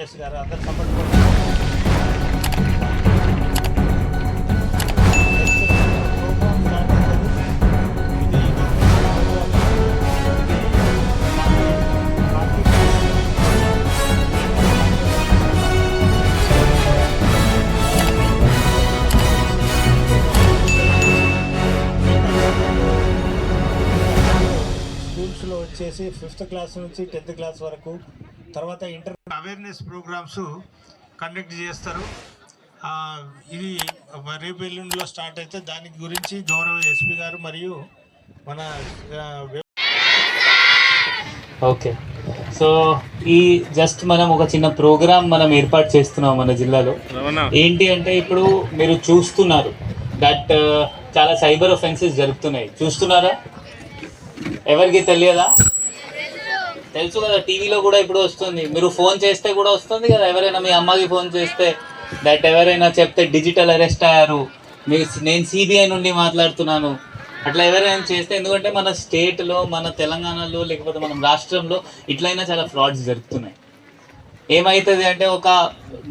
IPS గారు అందరు support స్కూల్స్లో వచ్చేసి ఫిఫ్త్ క్లాస్ నుంచి టెన్త్ క్లాస్ వరకు తర్వాత ఇంటర్ అవేర్నెస్ ప్రోగ్రామ్స్ కండక్ట్ చేస్తారు. ఆ, ఇది రేపు ఎల్లుండిలో స్టార్ట్ అయితే దాని గురించి గౌరవ ఎస్పీ గారు మరియు మన ఓకే. సో ఈ జస్ట్ మనం ఒక చిన్న ప్రోగ్రామ్ మనం ఏర్పాటు చేస్తున్నాం మన జిల్లాలో. ఏంటి అంటే ఇప్పుడు మీరు చూస్తున్నారు దట్ చాలా సైబర్ ఒఫెన్సెస్ జరుగుతున్నాయి చూస్తున్నారా? ఎవరికి తెలియదా? తెలుసు కదా టీవీలో కూడా ఇప్పుడు వస్తుంది. మీరు ఫోన్ చేస్తే కూడా వస్తుంది కదా ఎవరైనా మీ అమ్మకి ఫోన్ చేస్తే. దట్ ఎవరైనా చెప్తే డిజిటల్ అరెస్ట్ అయ్యారు. మీ నేను సిబిఐ నుండి మాట్లాడుతున్నాను. అట్లా ఎవరైనా చేస్తే ఎందుకంటే మన స్టేట్లో మన తెలంగాణలో లేకపోతే మన రాష్ట్రంలో ఇట్లయినా చాలా ఫ్రాడ్స్ జరుగుతున్నాయి. ఏమవుతుంది అంటే ఒక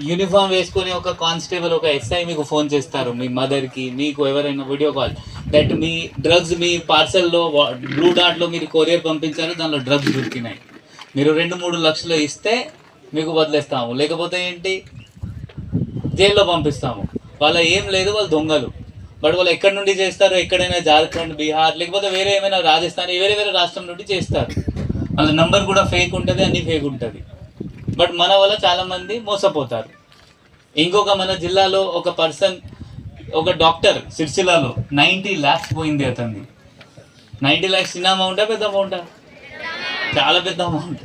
యూనిఫామ్ వేసుకొని ఒక కానిస్టేబుల్ ఒక ఎస్ఐ మీకు ఫోన్ చేస్తారు. మీ మదర్కి మీకు ఎవరైనా వీడియో కాల్ దట్ మీ డ్రగ్స్ మీ పార్సల్లో బ్లూ డాట్లో మీరు కొరియర్ పంపించారు దానిలో డ్రగ్స్ దొరికినాయి. మీరు రెండు మూడు లక్షలు ఇస్తే మీకు వదిలేస్తాము. లేకపోతే ఏంటి? జైల్లో పంపిస్తాము. వాళ్ళ ఏం లేదు వాళ్ళు దొంగలు. బట్ వాళ్ళు ఎక్కడి నుండి చేస్తారు? ఎక్కడైనా జార్ఖండ్ బీహార్ లేకపోతే వేరే ఏమైనా రాజస్థాన్ వేరే వేరే రాష్ట్రం నుండి చేస్తారు. వాళ్ళ నంబర్ కూడా ఫేక్ ఉంటుంది అన్నీ ఫేక్ ఉంటుంది. బట్ మన వల్ల చాలామంది మోసపోతారు. ఇంకొక మన జిల్లాలో ఒక పర్సన్ ఒక డాక్టర్ సిరిసిల్లాలో నైంటీ ల్యాక్స్ పోయింది అతన్ని. నైంటీ ల్యాక్స్ చిన్న అమౌంటా పెద్ద అమౌంటా? చాలా పెద్ద అమౌంట్.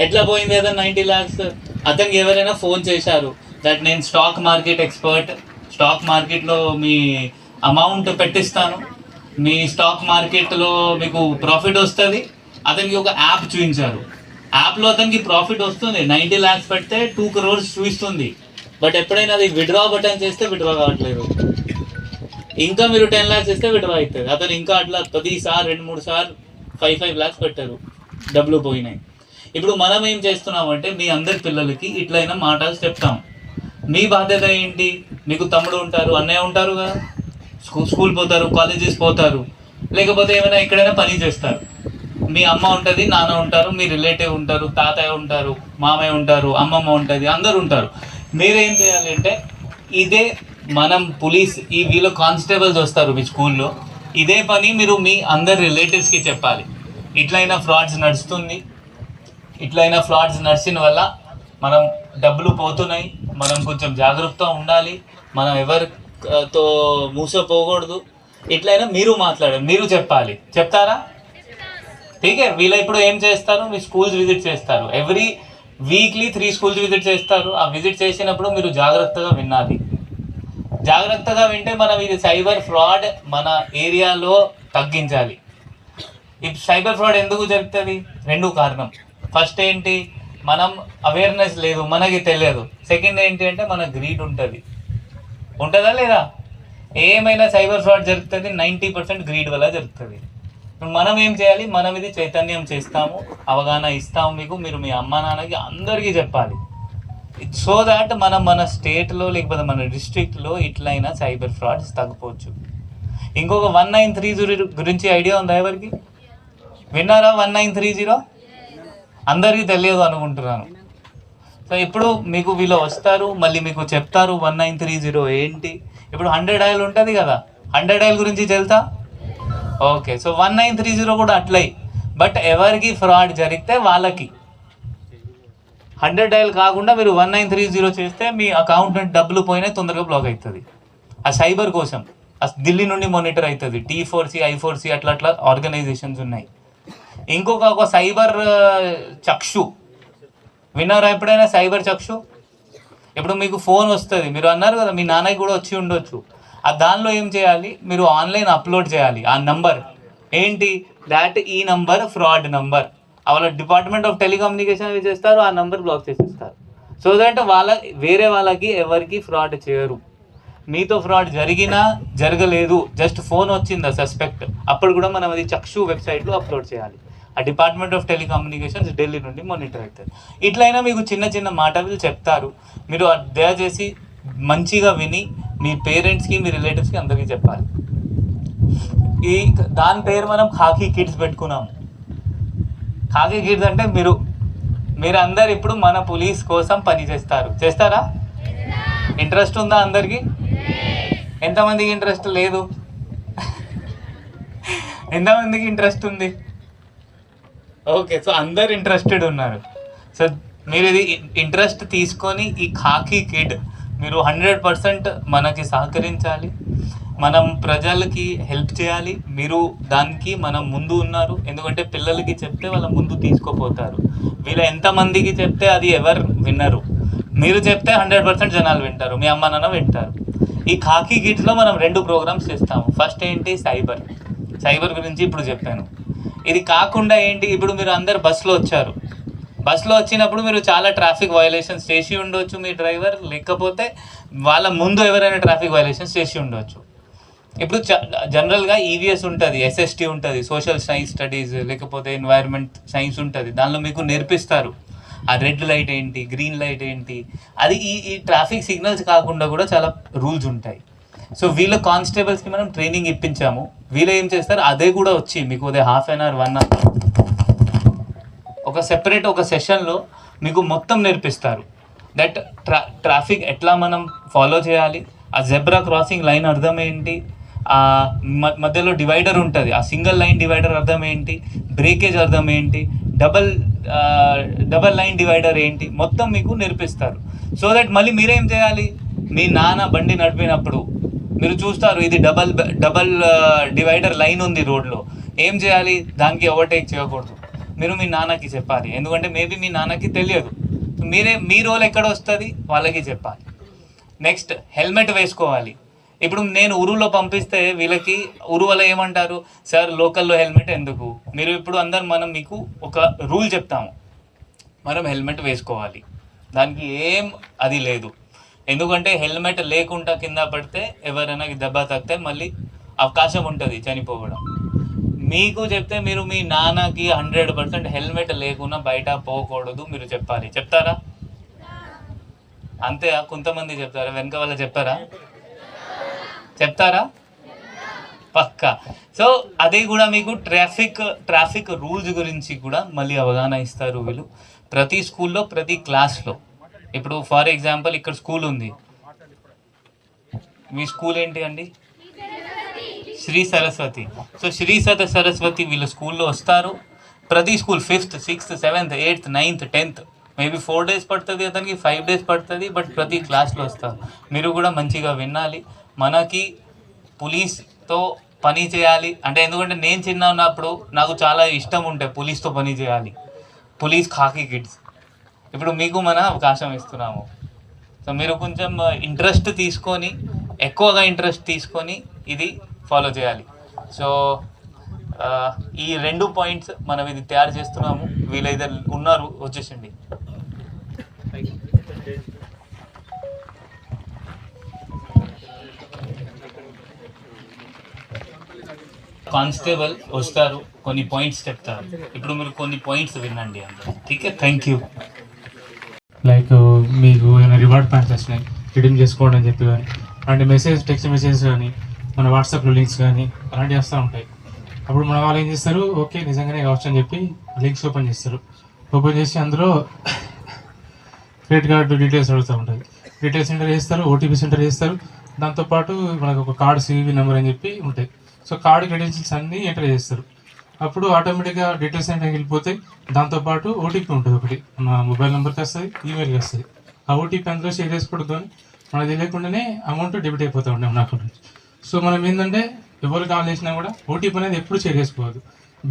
ఎట్లా పోయింది అతను నైంటీ ల్యాక్స్? అతనికి ఎవరైనా ఫోన్ చేశారు దట్ నేను స్టాక్ మార్కెట్ ఎక్స్పర్ట్ స్టాక్ మార్కెట్లో మీ అమౌంట్ పెట్టిస్తాను మీ స్టాక్ మార్కెట్లో మీకు ప్రాఫిట్ వస్తుంది. అతనికి ఒక యాప్ చూపించారు. యాప్లో అతనికి ప్రాఫిట్ వస్తుంది. నైంటీ ల్యాక్స్ పెడితే టూ క్రోర్స్ చూపిస్తుంది. బట్ ఎప్పుడైనా అది విడ్రా బటన్ చేస్తే విడ్రా కావట్లేదు. ఇంకా మీరు టెన్ ల్యాక్స్ ఇస్తే విడ్రా అవుతుంది. అతను ఇంకా అట్లా సార్ రెండు మూడు సార్లు ఫైవ్ ఫైవ్ ల్యాక్స్ పెట్టారు. డబ్బులు పోయినాయి. ఇప్పుడు మనం ఏం చేస్తున్నామంటే మీ అందరి పిల్లలకి ఇట్లయినా మాటలు చెప్తాం. మీ బాధ్యత ఏంటి? మీకు తమ్ముడు ఉంటారు అన్నయ్య ఉంటారు కదా? స్కూల్ స్కూల్ పోతారు కాలేజెస్ పోతారు. లేకపోతే ఏమైనా ఎక్కడైనా పని చేస్తారు. మీ అమ్మ ఉంటుంది నాన్న ఉంటారు మీ రిలేటివ్ ఉంటారు తాతయ్య ఉంటారు మామయ్య ఉంటారు అమ్మమ్మ ఉంటుంది అందరు ఉంటారు. మీరేం చేయాలి అంటే ఇదే మనం పోలీస్ ఈ వీళ్ళు కానిస్టేబుల్స్ వస్తారు మీ స్కూల్లో ఇదే పని మీరు మీ అందరి రిలేటివ్స్కి చెప్పాలి. ఇట్లయినా ఫ్రాడ్స్ నడుస్తుంది. ఇట్లయినా ఫ్రాడ్స్ నడిచిన వల్ల మనం డబ్బులు పోతున్నాయి. మనం కొంచెం జాగ్రత్తగా ఉండాలి. మనం ఎవరితో మూసపోకూడదు. ఇట్లయినా మీరు మాట్లాడండి మీరు చెప్పాలి. చెప్తారా? ఠీకే వీళ్ళ ఇప్పుడు ఏం చేస్తారు? మీ స్కూల్స్ విజిట్ చేస్తారు. Every weekly three schools visit చేస్తారు. ఆ విజిట్ చేసినప్పుడు మీరు జాగ్రత్తగా వినాలి. జాగ్రత్తగా వింటే మనం ఇది సైబర్ ఫ్రాడ్ మన ఏరియాలో తగ్గించాలి. ఈ సైబర్ ఫ్రాడ్ ఎందుకు జరుగుతుంది? రెండు కారణం. ఫస్ట్ ఏంటి? మనం అవేర్నెస్ లేదు మనకి తెలియదు. సెకండ్ ఏంటి అంటే మన గ్రీడ్ ఉంటుంది. ఉంటుందా లేదా? ఏమైనా సైబర్ ఫ్రాడ్ జరుగుతుంది నైంటీ పర్సెంట్ గ్రీడ్ వల్ల జరుగుతుంది. మనం ఏం చేయాలి? మనం ఇది చైతన్యం చేస్తాము అవగాహన ఇస్తాము మీకు మీరు మీ అమ్మ నాన్నకి అందరికీ చెప్పాలి. సో దాట్ మనం మన స్టేట్లో లేకపోతే మన డిస్ట్రిక్ట్లో ఇట్లయినా సైబర్ ఫ్రాడ్స్ తగ్గిపోవచ్చు. ఇంకొక వన్ నైన్ త్రీ జీరో గురించి ఐడియా ఉందా ఎవరికి? విన్నారా వన్ నైన్ త్రీ జీరో అందరికీ తెలియదు అనుకుంటున్నాను. సో ఇప్పుడు మీకు వీళ్ళు వస్తారు మళ్ళీ మీకు చెప్తారు వన్ నైన్ త్రీ జీరో ఏంటి? ఇప్పుడు హండ్రెడ్ ఆయిల్ ఉంటుంది కదా. హండ్రెడ్ ఆయిల్ గురించి తెలుసా? Okay so one nine three zero కూడా అట్లయి బట్ ఎవరికి ఫ్రాడ్ జరిగితే వాళ్ళకి. హండ్రెడ్ డైల్ కాకుండా మీరు వన్ నైన్ త్రీ జీరో చేస్తే మీ అకౌంట్ నుండి డబ్బులు పోయినా తొందరగా బ్లాక్ అవుతుంది ఆ సైబర్ కోసం. ఆ ఢిల్లీ నుండి మానిటర్ అవుతుంది T four C I four C అట్లా అట్లా ఆర్గనైజేషన్స్ ఉన్నాయి. ఇంకొక ఒక సైబర్ uh, చక్షు. విన్నారా ఎప్పుడైనా సైబర్ చక్షు? ఇప్పుడు మీకు ఫోన్ వస్తుంది. మీరు అన్నారు కదా మీ నాన్నకి కూడా వచ్చి ఉండొచ్చు. ఆ దానిలో ఏం చేయాలి? మీరు ఆన్లైన్ అప్లోడ్ చేయాలి. ఆ నంబర్. ఏంటి? దాట్ ఈ నంబర్ ఫ్రాడ్ నంబర్. వాళ్ళ డిపార్ట్మెంట్ ఆఫ్ టెలికమ్యూనికేషన్ ఏం చేస్తారు? ఆ నంబర్ బ్లాక్ చేసేస్తారు. సో దట్ వాళ్ళ వేరే వాళ్ళకి ఎవరికి ఫ్రాడ్ చేయరు. మీతో ఫ్రాడ్ జరిగినా జరగలేదు. జస్ట్ ఫోన్ వచ్చిందా సస్పెక్ట్. అప్పుడు కూడా మనం అది చక్షు వెబ్సైట్లో అప్లోడ్ చేయాలి. ఆ డిపార్ట్మెంట్ ఆఫ్ టెలికమ్యూనికేషన్స్ ఢిల్లీ నుండి మానిటర్ అవుతుంది ఇట్లయినా మీకు చిన్న చిన్న మాటలు చెప్తారు. మీరు అది దయచేసి మంచిగా విని మీ పేరెంట్స్కి మీ రిలేటివ్స్కి అందరికీ చెప్పాలి. ఈ దాని పేరు మనం ఖాకీ కిడ్స్ పెట్టుకున్నాం ఖాకీ కిడ్స్ అంటే మీరు మీరు అందరు ఇప్పుడు మన పోలీస్ కోసం పని చేస్తారు. చేస్తారా? ఇంట్రెస్ట్ ఉందా అందరికి? ఎంతమందికి ఇంట్రెస్ట్ లేదు? ఎంతమందికి ఇంట్రెస్ట్ ఉంది? ఓకే సో అందరు ఇంట్రెస్టెడ్ ఉన్నారు. సో మీరు ఇది ఇంట్రెస్ట్ తీసుకొని ఈ ఖాకీ కిడ్ మీరు హండ్రెడ్ పర్సెంట్ మనకి సహకరించాలి. మనం ప్రజలకి హెల్ప్ చేయాలి. మీరు దానికి మనం ముందు ఉన్నారు. ఎందుకంటే పిల్లలకి చెప్తే వాళ్ళ ముందు తీసుకోపోతారు. వీళ్ళు ఎంతమందికి చెప్తే అది ఎవరు వినరు. మీరు చెప్తే హండ్రెడ్ పర్సెంట్ జనాలు వింటారు. మీ అమ్మ నాన్న వింటారు. ఈ ఖాకీ కిడ్స్లో మనం రెండు ప్రోగ్రామ్స్ చేస్తాము. ఫస్ట్ ఏంటి? సైబర్. సైబర్ గురించి ఇప్పుడు చెప్పాను. ఇది కాకుండా ఏంటి? ఇప్పుడు మీరు అందరు బస్సులో వచ్చారు. బస్సులో వచ్చినప్పుడు మీరు చాలా ట్రాఫిక్ వయలేషన్స్ చేసి ఉండొచ్చు మీ డ్రైవర్. లేకపోతే వాళ్ళ ముందు ఎవరైనా ట్రాఫిక్ వయలేషన్స్ చేసి ఉండొచ్చు. ఇప్పుడు జనరల్గా ఈవీఎస్ ఉంటుంది ఎస్ఎస్టీ ఉంటుంది సోషల్ సైన్స్ స్టడీస్ లేకపోతే ఎన్వైర్న్మెంట్ సైన్స్ ఉంటుంది. దానిలో మీకు నేర్పిస్తారు. ఆ రెడ్ లైట్ ఏంటి గ్రీన్ లైట్ ఏంటి? అది ఈ ఈ ట్రాఫిక్ సిగ్నల్స్ కాకుండా కూడా చాలా రూల్స్ ఉంటాయి. సో వీళ్ళ కానిస్టేబుల్స్కి మనం ట్రైనింగ్ ఇప్పించాము. వీళ్ళు ఏం చేస్తారు అదే కూడా వచ్చి మీకు అదే half an hour one hour ఒక సెపరేట్ ఒక సెషన్లో మీకు మొత్తం నేర్పిస్తారు. దట్ ట్రా ట్రాఫిక్ ఎట్లా మనం ఫాలో చేయాలి? ఆ జెబ్రా క్రాసింగ్ లైన్ అర్థం ఏంటి? ఆ మ- మధ్యలో డివైడర్ ఉంటుంది. ఆ సింగిల్ లైన్ డివైడర్ అర్థం ఏంటి? బ్రేకేజ్ అర్థం ఏంటి? డబల్ డబల్ లైన్ డివైడర్ ఏంటి? మొత్తం మీకు నేర్పిస్తారు. సో దట్ మళ్ళీ మీరేం చేయాలి? మీ నాన్న బండి నడిపినప్పుడు మీరు చూస్తారు ఇది డబల్ డబల్ డివైడర్ లైన్ ఉంది రోడ్లో. ఏం చేయాలి? దానికి ఓవర్టేక్ చేయకూడదు. మీరు మీ నాన్నకి చెప్పాలి. ఎందుకంటే మేబీ మీ నాన్నకి తెలియదు. మీరే మీ రోల్ ఎక్కడ వస్తుంది? వాళ్ళకి చెప్పాలి. నెక్స్ట్ హెల్మెట్ వేసుకోవాలి. ఇప్పుడు నేను ఉరువులో పంపిస్తే వీళ్ళకి ఉరు ఏమంటారు? సార్ లోకల్లో హెల్మెట్ ఎందుకు? మీరు ఇప్పుడు అందరు మనం మీకు ఒక రూల్ చెప్తాము. మనం హెల్మెట్ వేసుకోవాలి. దానికి ఏం అది లేదు. ఎందుకంటే హెల్మెట్ లేకుండా కింద పడితే ఎవరైనా దెబ్బ తాకితే మళ్ళీ అవకాశం ఉంటుంది చనిపోవడం. మీకు చెప్తే మీరు మీ నాన్నకి హండ్రెడ్ పర్సెంట్ హెల్మెట్ లేకుండా బయట పోకూడదు మీరు చెప్పాలి. చెప్తారా? అంతే కొంతమంది చెప్తారా? వెనక వాళ్ళ చెప్తారా? చెప్తారా? పక్కా. సో అది కూడా మీకు ట్రాఫిక్ ట్రాఫిక్ రూల్స్ గురించి కూడా మళ్ళీ అవగాహన ఇస్తారు వీళ్ళు. ప్రతి స్కూల్లో ప్రతి క్లాస్లో. ఇప్పుడు ఫర్ ఎగ్జాంపుల్ ఇక్కడ స్కూల్ ఉంది. మీ స్కూల్ ఏంటి అండి? శ్రీ సరస్వతి. సో శ్రీ సత సరస్వతి వీళ్ళు స్కూల్లో వస్తారు. ప్రతి school fifth sixth seventh eighth ninth tenth. Maybe four days పడుతుంది అతనికి ఫైవ్ డేస్ పడుతుంది బట్ ప్రతి క్లాస్లో వస్తారు. మీరు కూడా మంచిగా వినాలి. మనకి పోలీస్తో పని చేయాలి. అంటే ఎందుకంటే నేను చిన్న ఉన్నప్పుడు నాకు చాలా ఇష్టం ఉంటే పోలీస్తో పని చేయాలి. Police khaki kids. ఇప్పుడు మీకు మన అవకాశం ఇస్తున్నాము. సో మీరు కొంచెం ఇంట్రెస్ట్ తీసుకొని ఎక్కువగా ఇంట్రెస్ట్ తీసుకొని ఇది ఫాలో చేయాలి. సో ఈ రెండు పాయింట్స్ మనం ఇది తయారు చేస్తున్నాము. వీళ్ళైతే ఉన్నారు వచ్చేసండి. కానిస్టేబుల్ వస్తారు కొన్ని పాయింట్స్ చెప్తారు. ఇప్పుడు మీరు కొన్ని పాయింట్స్ వినండి అందరూ. ఠీక్ థ్యాంక్ యూ లైక్ మీకు ఏమైనా రివార్డ్ పాయింట్స్ వచ్చినాయి రిడీమ్ చేసుకోవడం అని చెప్పి కానీ అంటే మెసేజ్ టెక్స్ట్ మెసేజ్ కానీ మన వాట్సాప్లో లింక్స్ కానీ అలాంటివి వస్తూ ఉంటాయి. అప్పుడు మన వాళ్ళు ఏం చేస్తారు? ఓకే నిజంగానే కావచ్చు అని చెప్పి లింక్స్ ఓపెన్ చేస్తారు. ఓపెన్ చేసి అందులో క్రెడిట్ కార్డు డీటెయిల్స్ అడుగుతూ ఉంటాయి. డీటెయిల్స్ ఎంటర్ చేస్తారు ఓటీపీ సెంటర్ చేస్తారు. దాంతోపాటు మనకు ఒక కార్డ్ సివివి నెంబర్ అని చెప్పి ఉంటాయి. సో కార్డు క్రెడెన్షియల్స్ అన్నీ ఎంటర్ చేస్తారు. అప్పుడు ఆటోమేటిక్గా డీటెయిల్స్ అంటే వెళ్ళిపోతాయి దాంతోపాటు ఓటీపీ ఉంటుంది ఒకటి. మన మొబైల్ నెంబర్కి వస్తుంది ఈమెయిల్కి వస్తుంది. ఆ ఓటీపీ అందులో షేర్ చేసుకోవడంతో మనకు తెలియకుండానే అమౌంట్ డెబిట్ అయిపోతూ ఉంటాయి మన అకౌంట్ నుంచి. సో మనం ఏంటంటే ఎవరు కాల్ చేసినా కూడా ఓటీపీ అనేది ఎప్పుడు షేర్ చేసుకోవద్దు.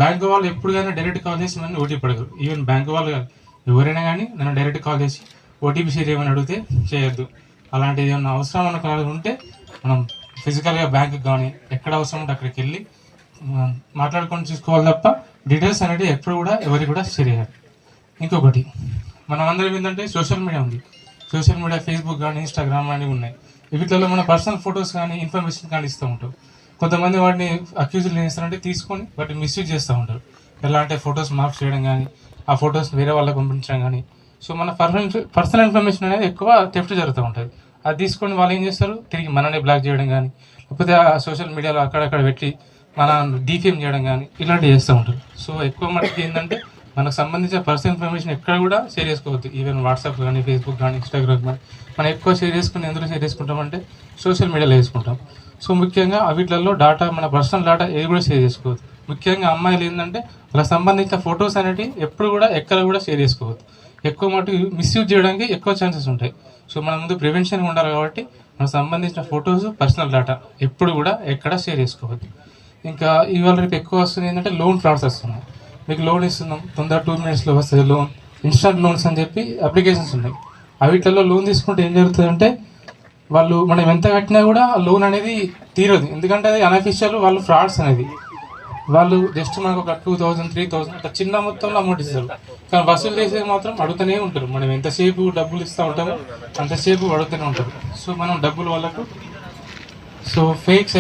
బ్యాంక్ వాళ్ళు ఎప్పుడు కానీ డైరెక్ట్ కాల్ చేసి మనం ఓటీపీ అడగరు ఈవెన్ బ్యాంక్ వాళ్ళు కాదు ఎవరైనా కానీ నన్ను డైరెక్ట్ కాల్ చేసి ఓటీపీ షేర్ చేయమని అడిగితే చేయొద్దు. అలాంటిది ఏమన్నా అవసరం మనకు ఉంటే మనం ఫిజికల్గా బ్యాంకు కానీ ఎక్కడ అవసరం ఉంటే అక్కడికి వెళ్ళి మనం మాట్లాడుకొని చూసుకోవాలి తప్ప డీటెయిల్స్ అనేది ఎప్పుడు కూడా ఎవరికి కూడా షేర్ చేయాలి ఇంకొకటి మనం అందరం ఏంటంటే సోషల్ మీడియా ఉంది. సోషల్ మీడియా ఫేస్బుక్ కానీ ఇన్స్టాగ్రామ్ కానీ ఉన్నాయి. వీటిలో మన పర్సనల్ ఫొటోస్ కానీ ఇన్ఫర్మేషన్ కానీ ఇస్తూ ఉంటాం కొంతమంది వాటిని అక్యూజులు ఏం చేస్తారంటే తీసుకొని వాటిని మిస్యూజ్ చేస్తూ ఉంటారు. ఎలా అంటే ఫొటోస్ మార్క్ చేయడం కానీ ఆ ఫొటోస్ వేరే వాళ్ళకి పంపించడం కానీ. సో మన పర్సనల్ పర్సనల్ ఇన్ఫర్మేషన్ అనేది ఎక్కువ థెఫ్ట్ జరుగుతూ ఉంటుంది. అది తీసుకొని వాళ్ళు ఏం చేస్తారు? తిరిగి మననే బ్లాక్ చేయడం కానీ లేకపోతే ఆ సోషల్ మీడియాలో అక్కడక్కడ పెట్టి మన డీఫేమ్ చేయడం కానీ ఇలాంటివి చేస్తూ ఉంటారు. సో ఎక్కువ మనకి ఏంటంటే మనకు సంబంధించిన పర్సనల్ ఇన్ఫర్మేషన్ ఎక్కడ కూడా షేర్ చేసుకోవద్దు. ఈవెన్ వాట్సాప్ కానీ ఫేస్బుక్ కానీ ఇన్స్టాగ్రామ్ కానీ మనం ఎక్కువ షేర్ చేసుకుని ఎందులో షేర్ చేసుకుంటామంటే సోషల్ మీడియాలో చేసుకుంటాం. సో ముఖ్యంగా వీటిలలో డాటా మన పర్సనల్ డాటా ఏది కూడా షేర్ చేసుకోవద్దు. ముఖ్యంగా అమ్మాయిలు ఏంటంటే వాళ్ళకి సంబంధించిన ఫొటోస్ అనేవి ఎప్పుడు కూడా ఎక్కడ కూడా షేర్ చేసుకోవద్దు. ఎక్కువ మటు మిస్యూజ్ చేయడానికి ఎక్కువ ఛాన్సెస్ ఉంటాయి. సో మన ముందు ప్రివెన్షన్ ఉండాలి కాబట్టి మనకు సంబంధించిన ఫొటోస్ పర్సనల్ డేటా ఎప్పుడు కూడా ఎక్కడ షేర్ చేసుకోవద్దు. ఇంకా ఇవాళ రేపు ఎక్కువ వస్తుంది ఏంటంటే లోన్ ఫ్రాడ్స్ వస్తున్నాయి మీకు లోన్ ఇస్తున్నాం. తొందర టూ మినిట్స్లో వస్తుంది లోన్. ఇన్స్టంట్ లోన్స్ అని చెప్పి అప్లికేషన్స్ ఉన్నాయి. అవిట్లలో లోన్ తీసుకుంటే ఏం జరుగుతుందంటే వాళ్ళు మనం ఎంత కట్టినా కూడా ఆ లోన్ అనేది తీరదు. ఎందుకంటే అది అనఫిషియల్ వాళ్ళు ఫ్రాడ్స్ అనేది. వాళ్ళు జస్ట్ మనకు ఒక టూ థౌసండ్ త్రీ థౌసండ్ అట్లా చిన్న మొత్తంలో అమౌంట్ ఇస్తారు. కానీ వసూలు చేసేది మాత్రం అడుగుతూనే ఉంటారు. మనం ఎంతసేపు డబ్బులు ఇస్తూ ఉంటామో అంతసేపు అడుగుతూనే ఉంటారు. సో మనం డబ్బులు వాళ్ళకు సో ఫేక్